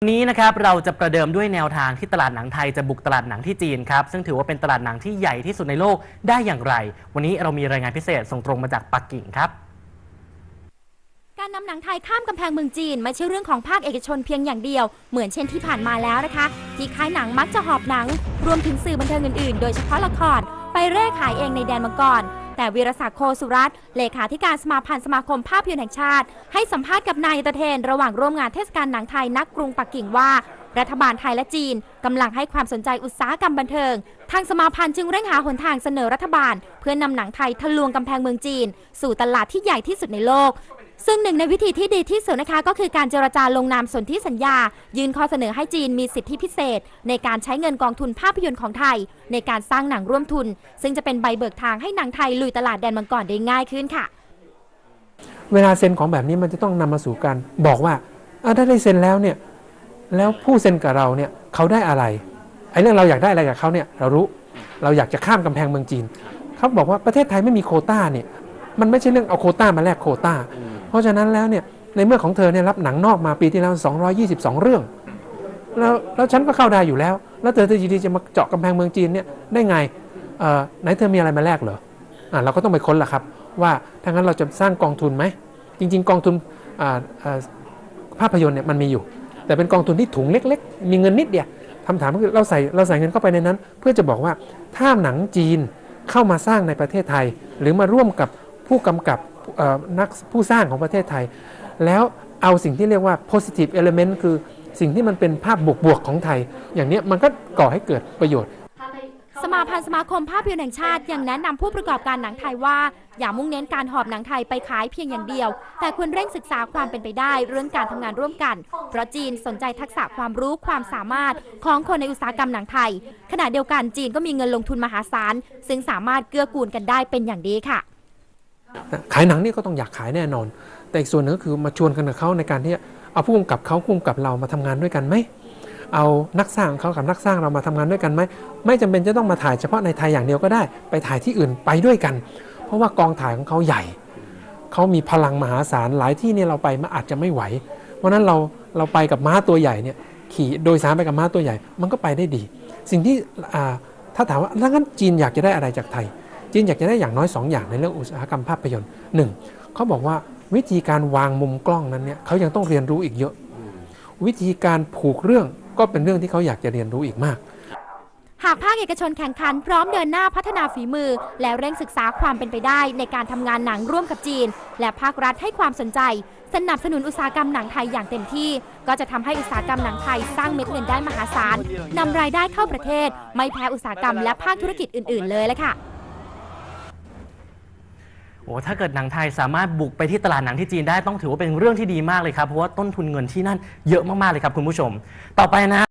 วันนี้นะครับเราจะประเดิมด้วยแนวทางที่ตลาดหนังไทยจะบุกตลาดหนังที่จีนครับซึ่งถือว่าเป็นตลาดหนังที่ใหญ่ที่สุดในโลกได้อย่างไร วันนี้เรามีรายงานพิเศษส่งตรงมาจากปักกิ่งครับ การนำหนังไทยข้ามกำแพงเมืองจีน ไม่ใช่เรื่องของภาคเอกชนเพียงอย่างเดียว เหมือนเช่นที่ผ่านมาแล้วนะคะที่ค่ายหนังมักจะหอบหนัง รวมถึงสื่อบันเทิงอื่นๆ โดยเฉพาะละครไปเร่ขายเองในแดนมังกร แต่วีรศักดิ์โคสุรัตน์เลขาธิการสมาพันธ์สมาคมภาพยนตร์แห่งชาติ ให้สัมภาษณ์กับนายเตเทน ระหว่างร่วมงานเทศกาลหนังไทยนักกรุงปักกิ่งว่า รัฐบาลไทยและจีนกำลังให้ความสนใจอุตสาหกรรมบันเทิง ทางสมาพันธ์จึงเร่งหาหนทางเสนอรัฐบาล เพื่อนำหนังไทยทะลวงกำแพงเมืองจีน สู่ตลาดที่ใหญ่ที่สุดในโลก ซึ่งหนึ่งในวิธีที่ดีที่สุดนะคะก็คือการเจรจาลงนามสนธิสัญญา ยื่นข้อเสนอให้จีนมีสิทธิพิเศษ ในการใช้เงินกองทุนภาพยนตร์ของไทย ในการสร้างหนังร่วมทุน ซึ่งจะเป็นใบเบิกทางให้หนังไทยลุยตลาดแดนมังกรได้ง่ายขึ้นค่ะ เวลาเซ็นของแบบนี้มันจะต้องนำมาสู่การบอกว่าถ้าได้เซ็นแล้วเนี่ยแล้วผู้เซ็นกับเราเนี่ยเขาได้อะไรไอ้เรื่องเราอยากได้อะไรกับเขาเนี่ยเรารู้เราอยากจะข้ามกำแพงเมืองจีนเขาบอกว่าประเทศไทยไม่มีโคต้าเนี่ยมันไม่ใช่เรื่องเอาโคต้ามาแลกโคต้า เพราะฉะนั้นแล้วเนี่ยในเมื่อของเธอเนี่ยรับหนังนอกมาปีที่แล้ว 222 เรื่อง แล้วแล้วฉันก็เข้าได้อยู่แล้ว แล้วเธอจะดีๆจะมาเจาะกำแพงเมืองจีนเนี่ยได้ไงไหนเธอมีอะไรมาแลกเหรออะเราก็ต้องไปค้นละครับ ว่าถ้างั้นเราจะสร้างกองทุนไหมจริง ๆ กองทุนภาพยนตร์เนี่ยมันมีอยู่ แต่เป็นกองทุนที่ถุงเล็ก ๆ มีเงินนิดเดียวคำถามก็คือเราใส่เราใส่เงินเข้าไปในนั้น เพื่อจะบอกว่าถ้าหนังจีนเข้ามาสร้างในประเทศไทย หรือมาร่วมกับผู้กำกับ นักผู้สร้างของประเทศไทย แล้วเอาสิ่งที่เรียกว่า positive element คือสิ่งที่มันเป็นภาพบวกๆของไทย อย่างนี้มันก็ก่อให้เกิดประโยชน์สมาพันธ์สมาคมภาพยนตร์แห่งชาติยังแนะนำผู้ประกอบการหนังไทยว่า อย่ามุ่งเน้นการหอบหนังไทยไปขายเพียงอย่างเดียว แต่ควรเร่งศึกษาความเป็นไปได้เรื่องการทำงานร่วมกัน เพราะจีนสนใจทักษะความรู้ความสามารถของคนในอุตสาหกรรมหนังไทย ขณะเดียวกันจีนก็มีเงินลงทุนมหาศาลซึ่งสามารถเกื้อกูลกันได้เป็นอย่างดีค่ะ ขายหนังนี่ก็ต้องอยากขายแน่นอน แต่อีกส่วนหนึงก็คือมาชวนกันกับเขาในการที่เอาผู้กำกับเขาผู้กำกับเรามาทำงานด้วยกันไหมเอานักสร้างเขากับนักสร้างเรามาทำงานด้วยกันไหมไม่จำเป็นจะต้องมาถ่ายเฉพาะในไทยอย่างเดียวก็ได้ ไปถ่ายที่อื่นไปด้วยกัน เพราะว่ากองถ่ายของเขาใหญ่เขามีพลังมหาศาลหลายที่เนี่ยเราไปมันอาจจะไม่ไหว เพราะนั้นเราเราไปกับม้าตัวใหญ่เนี่ยขี่โดยสารไปกับม้าตัวใหญ่ มันก็ไปได้ดี สิ่งที่ถ้าถามว่าแล้วงั้นจีนอยากจะได้อะไรจากไทย จีนอยากจะได้อย่างน้อย2อย่างในเรื่องอุตสาหกรรมภาพยนตร์หนึ่งเขาบอกว่าวิธีการวางมุมกล้องนั้นเนี่ยเขายังต้องเรียนรู้อีกเยอะ วิธีการผูกเรื่องก็เป็นเรื่องที่เขาอยากจะเรียนรู้อีกมาก หากภาคเอกชนแข่งขันพร้อมเดินหน้าพัฒนาฝีมือ และเร่งศึกษาความเป็นไปได้ในการทำงานหนังร่วมกับจีน และภาครัฐให้ความสนใจ สนับสนุนอุตสาหกรรมหนังไทยอย่างเต็มที่ ก็จะทำให้อุตสาหกรรมหนังไทยสร้างเม็ดเงินได้มหาศาลนำรายได้เข้าประเทศ ไม่แพ้อุตสาหกรรมและภาคธุรกิจอื่น ๆ เลยละค่ะ โอ้ถ้าเกิดหนังไทยสามารถบุกไปที่ตลาดหนังที่จีนได้ต้องถือว่าเป็นเรื่องที่ดีมากเลยครับเพราะว่าต้นทุนเงินที่นั่นเยอะมากๆเลยครับคุณผู้ชม ต่อไปนะ